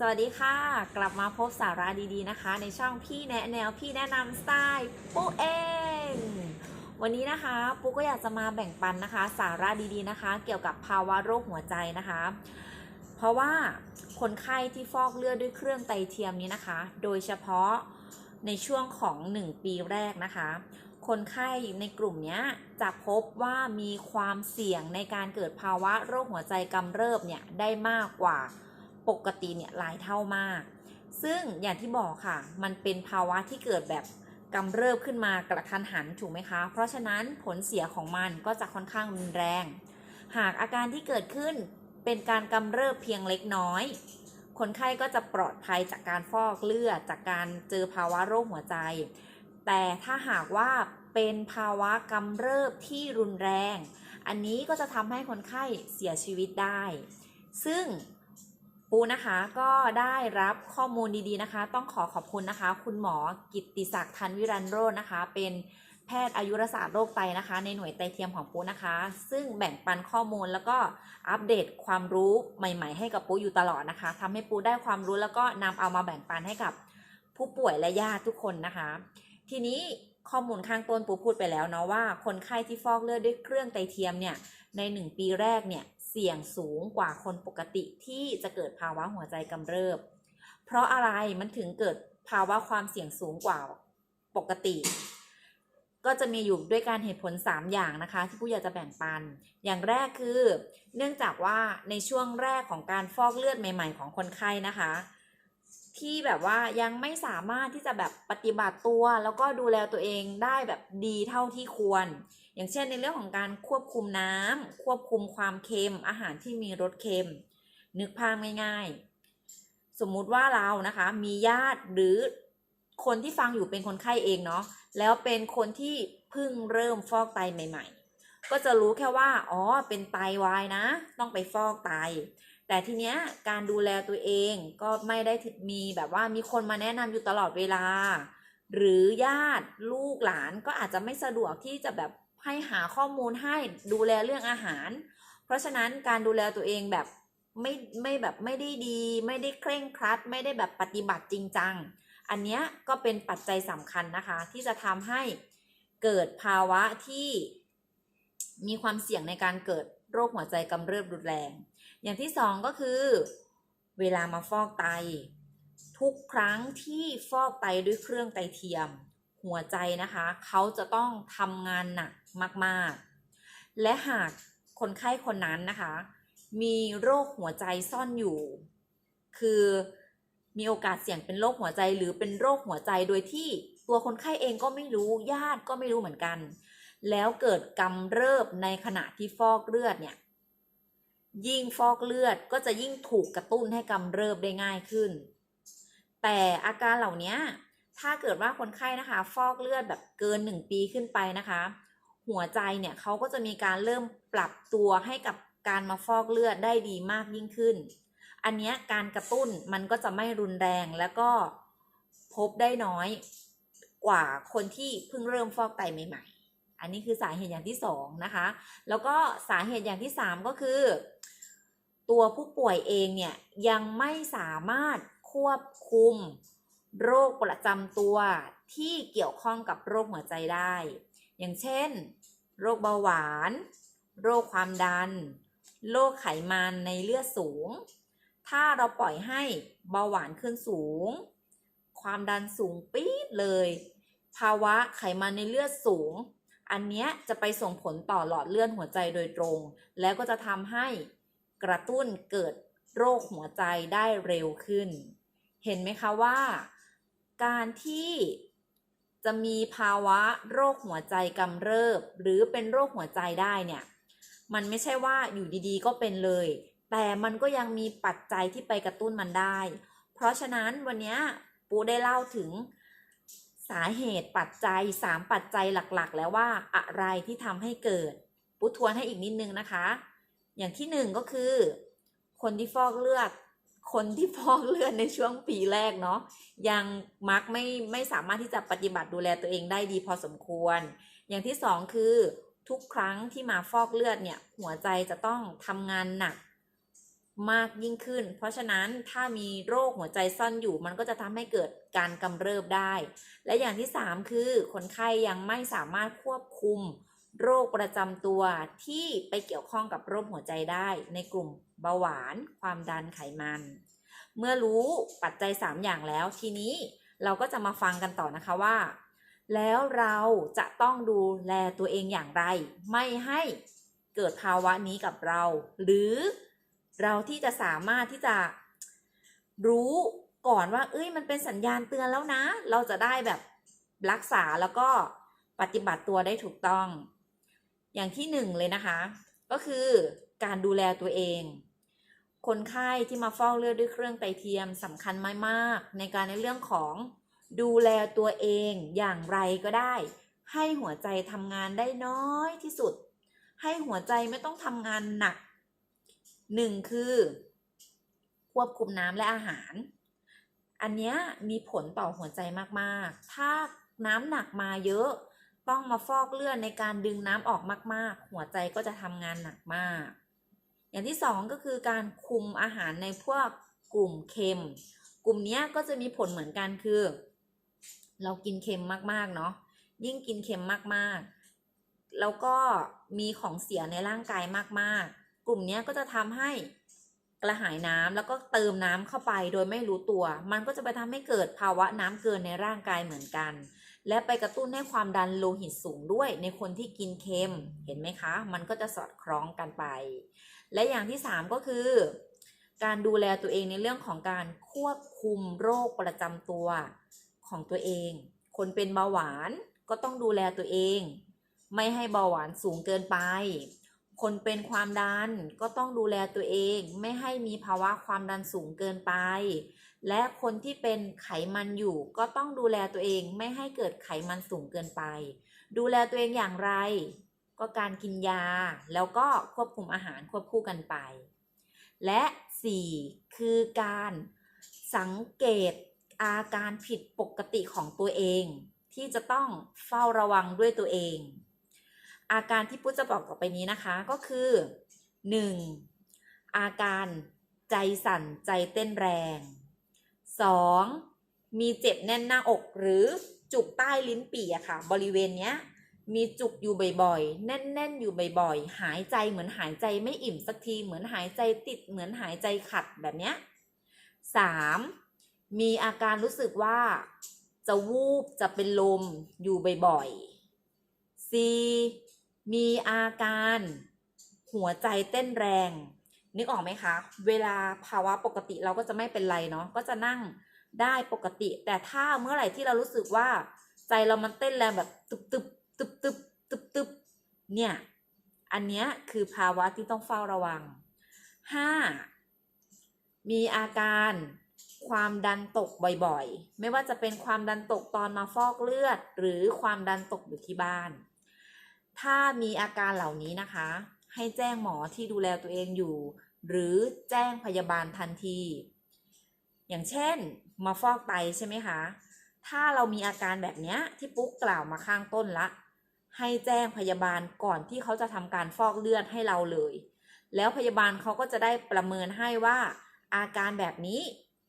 สวัสดีค่ะ กลับมาพบสาระดีๆนะคะ ในช่องพี่แนะแนวพี่แนะนำสไตล์ปุ๊เอง วันนี้นะคะปุ๊ก็อยากจะมาแบ่งปันนะคะ สาระดีๆนะคะ เกี่ยวกับภาวะโรคหัวใจนะคะ เพราะว่าคนไข้ที่ฟอกเลือดด้วยเครื่องไตเทียมนี้นะคะ โดยเฉพาะในช่วงของ 1 ปีแรกนะคะ คนไข้ในกลุ่มนี้จะพบว่ามีความเสี่ยงในการเกิดภาวะโรคหัวใจกำเริบเนี่ยได้มากกว่า ปกติเนี่ยหลายเท่ามาก ซึ่งอย่างที่บอกค่ะ มันเป็นภาวะที่เกิดแบบกำเริบขึ้นมากระทันหันถูกไหมคะ เพราะฉะนั้นผลเสียของมันก็จะค่อนข้างรุนแรง หากอาการที่เกิดขึ้นเป็นการกำเริบเพียงเล็กน้อย คนไข้ก็จะปลอดภัยจากการฟอกเลือดจากการเจอภาวะโรคหัวใจ แต่ถ้าหากว่าเป็นภาวะกำเริบที่รุนแรง อันนี้ก็จะทำให้คนไข้เสียชีวิตได้ ซึ่ง ปูนะคะก็ได้รับข้อมูลดีๆนะคะ ต้องขอขอบคุณนะคะ คุณหมอกิตติศักดิ์ทันวิรันโรจน์นะคะ เป็นแพทย์อายุรศาสตร์โรคไตนะคะ ในหน่วยไตเทียมของปูนะคะ ซึ่งแบ่งปันข้อมูลแล้วก็อัปเดตความรู้ใหม่ ๆ ให้กับปูอยู่ตลอดนะคะทำให้ปูได้ความรู้แล้วก็นำเอามาแบ่งปันให้กับผู้ป่วยและญาติทุกคนนะคะ ทีนี้ ข้อมูลข้างต้นปูพูดไปแล้วเนาะว่า คนไข้ที่ฟอกเลือดด้วยเครื่องไตเทียมเนี่ยใน 1 ปีแรกเนี่ยเสี่ยงสูงกว่าคนปกติที่จะเกิดภาวะหัวใจกำเริบ เพราะอะไรมันถึงเกิดภาวะความเสี่ยงสูงกว่าปกติ ก็จะมีอยู่ด้วยการเหตุผล 3 อย่างนะคะ ที่ผู้อยากจะแบ่งปัน อย่างแรกคือ เนื่องจากว่าในช่วงแรกของการฟอกเลือดใหม่ ๆ ของคนไข้นะคะ ที่แบบว่ายังไม่สามารถที่จะแบบปฏิบัติตัว แล้วก็ดูแลตัวเองได้แบบดีเท่าที่ควร อย่างเช่นในเรื่องของการควบคุมน้ำควบคุมความเค็มอาหารที่มีรสเค็ม นึกภาพง่าย ๆ สมมุติว่าเรานะคะ มีญาติหรือคนที่ฟังอยู่เป็นคนไข้เองเนาะแล้วเป็นคนที่เพิ่งเริ่มฟอกไตใหม่ ๆ ก็จะรู้แค่ว่า อ๋อเป็นไตวายนะ ต้องไปฟอกไต แต่ทีเนี้ยการดูแลตัวเองก็ไม่ได้มีแบบว่ามีคนมาแนะนำอยู่ตลอดเวลา หรือญาติลูกหลานก็อาจจะไม่สะดวกที่จะแบบให้หาข้อมูลให้ดูแลเรื่องอาหาร เพราะฉะนั้นการดูแลตัวเองแบบไม่ไม่แบบไม่ได้ดี ไม่ได้เคร่งครัด ไม่ได้แบบปฏิบัติจริงจัง อันเนี้ยก็เป็นปัจจัยสำคัญนะคะ ที่จะทำให้เกิดภาวะที่มีความเสี่ยงในการเกิดโรคหัวใจกำเริบรุนแรง อย่างที่สองก็คือ เวลามาฟอกไต ทุกครั้งที่ฟอกไตด้วยเครื่องไตเทียม หัวใจนะคะ เขาจะต้องทำงานหนักมากๆ และหากคนไข้คนนั้นนะคะ มีโรคหัวใจซ่อนอยู่ คือมีโอกาสเสี่ยงเป็นโรคหัวใจหรือเป็นโรคหัวใจโดยที่ตัวคนไข้เองก็ไม่รู้ญาติก็ไม่รู้เหมือนกัน แล้วเกิดกำเริบในขณะที่ฟอกเลือดเนี่ย ยิ่งฟอกเลือดก็จะยิ่งถูกกระตุ้นให้กำเริบได้ง่ายขึ้น แต่อาการเหล่านี้ถ้าเกิดว่าคนไข้นะคะ ฟอกเลือดแบบเกิน 1 ปีขึ้นไปนะคะ หัวใจเนี่ยเขาก็จะมีการเริ่มปรับตัวให้กับการมาฟอกเลือดได้ดีมากยิ่งขึ้น อันนี้การกระตุ้นมันก็จะไม่รุนแรงแล้วก็พบได้น้อยกว่าคนที่เพิ่งเริ่มฟอกไตใหม่ ๆ อันนี้คือสาเหตุอย่างที่สองนะคะ แล้วก็สาเหตุอย่างที่สามก็คือ ตัวผู้ป่วยเองเนี่ยยังไม่สามารถควบคุมโรคประจำตัวที่เกี่ยวข้องกับโรคหัวใจได้ อย่างเช่น โรคเบาหวาน โรคความดัน โรคไขมันในเลือดสูง ถ้าเราปล่อยให้เบาหวานขึ้นสูง ความดันสูงปี๊ดเลย ภาวะไขมันในเลือดสูง อันเนี้ยจะไปส่งผลต่อหลอดเลือดหัวใจโดยตรง แล้วก็จะทำให้ กระตุ้นเกิดโรคหัวใจได้เร็วขึ้น เห็นไหมคะว่า การที่จะมีภาวะโรคหัวใจกำเริบ หรือเป็นโรคหัวใจได้เนี่ย มันไม่ใช่ว่าอยู่ดีๆ ก็เป็นเลย แต่มันก็ยังมีปัจจัยที่ไปกระตุ้นมันได้ เพราะฉะนั้นวันนี้ปูได้เล่าถึงสาเหตุปัจจัย 3 ปัจจัยหลักๆ แล้วว่าอะไรที่ทำให้เกิด ปูทวนให้อีกนิดนึงนะคะ อย่างที่หนึ่งก็คือ คนที่ฟอกเลือด คนที่ฟอกเลือดในช่วงปีแรกเนาะยังมักไม่ไม่สามารถที่จะปฏิบัติดูแลตัวเองได้ดีพอสมควร อย่างที่สองคือทุกครั้งที่มาฟอกเลือดเนี่ย หัวใจจะต้องทำงานหนักมากยิ่งขึ้น เพราะฉะนั้นถ้ามีโรคหัวใจซ่อนอยู่ มันก็จะทำให้เกิดการกำเริบได้ และอย่างที่ 3 คือคนไข้ยังไม่สามารถควบคุม โรคประจำตัวที่ไปเกี่ยวข้องกับโรคหัวใจได้ ในกลุ่มเบาหวาน ความดันไขมัน เมื่อรู้ปัจจัย 3 อย่างแล้ว ทีนี้เราก็จะมาฟังกันต่อนะคะว่า แล้วเราจะต้องดูแลตัวเองอย่างไร ไม่ให้เกิดภาวะนี้กับเรา หรือเราที่จะสามารถที่จะรู้ก่อนว่า เอ้ยมันเป็นสัญญาณเตือนแล้วนะ เราจะได้แบบรักษาแล้วก็ปฏิบัติตัวได้ถูกต้อง อย่างที่หนึ่งเลยนะคะ ก็คือการดูแลตัวเอง คนไข้ที่มาฟอกเลือดด้วยเครื่องไตเทียมสำคัญมากๆในการในเรื่องของดูแลตัวเองอย่างไรก็ได้ ให้หัวใจทำงานได้น้อยที่สุด ให้หัวใจไม่ต้องทำงานหนักหนึ่งคือ ควบคุมน้ำและอาหาร อันนี้มีผลต่อหัวใจมากๆ ถ้าน้ำหนักมาเยอะ ต้องมาฟอกเลือดในการดึงน้ำออกมาก ๆ หัวใจก็จะทำงานหนักมาก อย่างที่สองก็คือการคุมอาหารในพวกกลุ่มเค็ม กลุ่มนี้ก็จะมีผลเหมือนกันคือ เรากินเค็มมาก ๆ เนาะยิ่งกินเค็มมากๆ แล้วก็มีของเสียในร่างกายมาก ๆ กลุ่มนี้ก็จะทำให้กระหายน้ำแล้วก็เติมน้ำเข้าไปโดยไม่รู้ตัว มันก็จะไปทำให้เกิดภาวะน้ำเกินในร่างกายเหมือนกัน และไปกระตุ้นให้ความดันโลหิตสูงด้วยในคนที่กินเค็มเห็นไหมคะ มันก็จะสอดคล้องกันไป และอย่างที่ 3 ก็คือ การดูแลตัวเองในเรื่องของการควบคุมโรคประจำตัวของตัวเอง คนเป็นเบาหวานก็ต้องดูแลตัวเอง ไม่ให้เบาหวานสูงเกินไป คนเป็นความดันก็ต้องดูแลตัวเอง ไม่ให้มีภาวะความดันสูงเกินไป และคนที่เป็นไขมันอยู่ก็ต้องดูแลตัวเองไม่ให้เกิดไขมันสูงเกินไป ดูแลตัวเองอย่างไร ก็การกินยา แล้วก็ควบคุมอาหารควบคู่กันไป และ 4 คือการสังเกตอาการผิดปกติของตัวเอง ที่จะต้องเฝ้าระวังด้วยตัวเอง อาการที่ปุ๊จะบอกต่อไปนี้นะคะก็คือ 1. อาการใจสั่นใจเต้นแรง 2. มีเจ็บแน่นหน้าอกหรือจุกใต้ลิ้นปี่อะค่ะ บริเวณเนี้ยมีจุกอยู่บ่อยๆ แน่นๆ อยู่บ่อยๆ หายใจเหมือนหายใจไม่อิ่มสักที เหมือนหายใจติด เหมือนหายใจขัดแบบเนี้ย 3. มีอาการรู้สึกว่า จะวูบ จะเป็นลมอยู่บ่อยๆ 4. มีอาการ หัวใจเต้นแรง นึกออกไหมคะ เวลาภาวะปกติเราก็จะไม่เป็นไรเนาะก็จะนั่งได้ปกติ แต่ถ้าเมื่อไหร่ที่เรารู้สึกว่า ใจเรามันเต้นแรงแบบตึบตึบตึบตึบตึบตึบเนี่ย อันเนี้ยคือภาวะที่ต้องเฝ้าระวัง 5. มีอาการความดันตกบ่อยๆ ไม่ว่าจะเป็นความดันตกตอนมาฟอกเลือด หรือความดันตกอยู่ที่บ้าน ถ้ามีอาการเหล่านี้นะคะ ให้แจ้งหมอที่ดูแลตัวเองอยู่ หรือแจ้งพยาบาลทันที อย่างเช่น มาฟอกไตใช่ไหมคะ ถ้าเรามีอาการแบบนี้ที่ปุ๊กกล่าวมาข้างต้นละ ให้แจ้งพยาบาลก่อนที่เขาจะทำการฟอกเลือดให้เราเลย แล้วพยาบาลเขาก็จะได้ประเมินให้ว่า อาการแบบนี้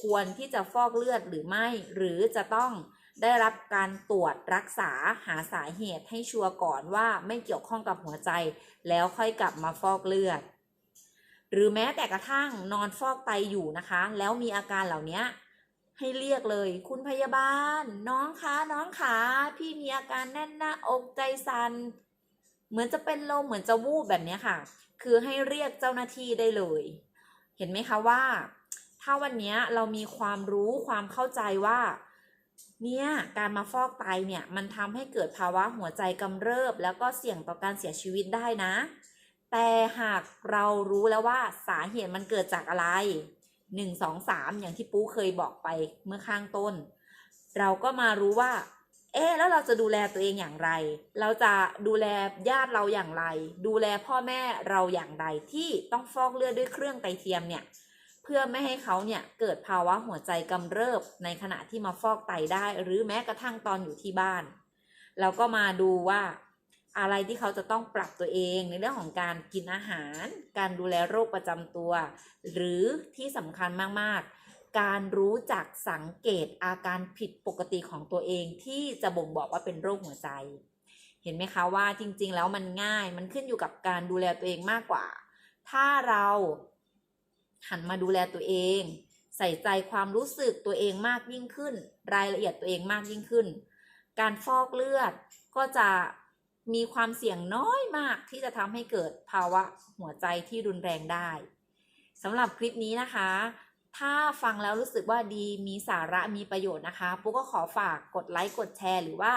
ควรที่จะฟอกเลือดหรือไม่ หรือจะต้อง ได้รับการตรวจรักษาหาสาเหตุให้ชัวร์ก่อนว่าไม่เกี่ยวข้องกับหัวใจ แล้วค่อยกลับมาฟอกเลือด หรือแม้แต่กระทั่งนอนฟอกไตอยู่นะคะ แล้วมีอาการเหล่านี้ให้เรียกเลย คุณพยาบาล น้องคะน้องขาพี่มีอาการแน่นหน้าอกใจสัน่นเหมือนจะเป็นลมเหมือนจะวูบแบบนี้ค่ะ คือให้เรียกเจ้าหน้าที่ได้เลย เห็นไหมคะว่า ถ้าวันนี้เรามีความรู้ความเข้าใจว่า เนี่ยการมาฟอกไตเนี่ยมันทำให้เกิดภาวะหัวใจกำเริบ แล้วก็เสี่ยงต่อการเสียชีวิตได้นะ แต่หากเรารู้แล้วว่าสาเหตุมันเกิดจากอะไร 1 2 3 อย่างที่ปูเคยบอกไปเมื่อข้างต้น เราก็มารู้ว่า เอ๊แล้วเราจะดูแลตัวเองอย่างไร เราจะดูแลญาติเราอย่างไร ดูแลพ่อแม่เราอย่างไรที่ต้องฟอกเลือดด้วยเครื่องไตเทียมเนี่ย พื่อไม่ให้เขาเนี่ยเกิดภาวะหัวใจกำเริบในขณะที่มาฟอกไตได้ หรือแม้กระทั่งตอนอยู่ที่บ้านเราก็มาดูว่าอะไรที่เขาจะต้องปรับตัวเองในเรื่องของการกินอาหาร การดูแลโรคประจำตัว หรือที่สำคัญมากๆ การรู้จักสังเกตอาการผิดปกติของตัวเองที่จะบ่งบอกว่าเป็นโรคหัวใจ เห็นไหมคะว่าจริงๆ แล้วมันง่ายมันขึ้นอยู่กับการดูแลตัวเองมากกว่า ถ้าเรา หันมาดูแลตัวเอง ใส่ใจความรู้สึกตัวเองมากยิ่งขึ้น รายละเอียดตัวเองมากยิ่งขึ้น การฟอกเลือดก็จะมีความเสี่ยงน้อยมากที่จะทำให้เกิดภาวะหัวใจที่รุนแรงได้สำหรับคลิปนี้นะคะ ถ้าฟังแล้วรู้สึกว่าดีมีสาระมีประโยชน์นะคะปุ๊กก็ขอฝากกดไลค์กดแชร์หรือว่า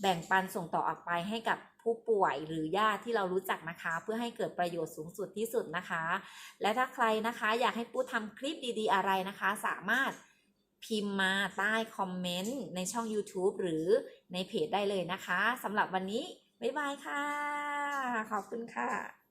แบ่งปันส่งต่อออกไปให้กับผู้ป่วยหรือญาติที่เรารู้จักนะคะ เพื่อให้เกิดประโยชน์สูงสุดที่สุดนะคะ และถ้าใครนะคะอยากให้ปู้ทำคลิปดีๆ อะไรนะคะ สามารถพิมพ์มาใต้คอมเมนต์ในช่อง YouTube หรือในเพจได้เลยนะคะสำหรับวันนี้ บ๊ายบายค่ะ ขอบคุณค่ะ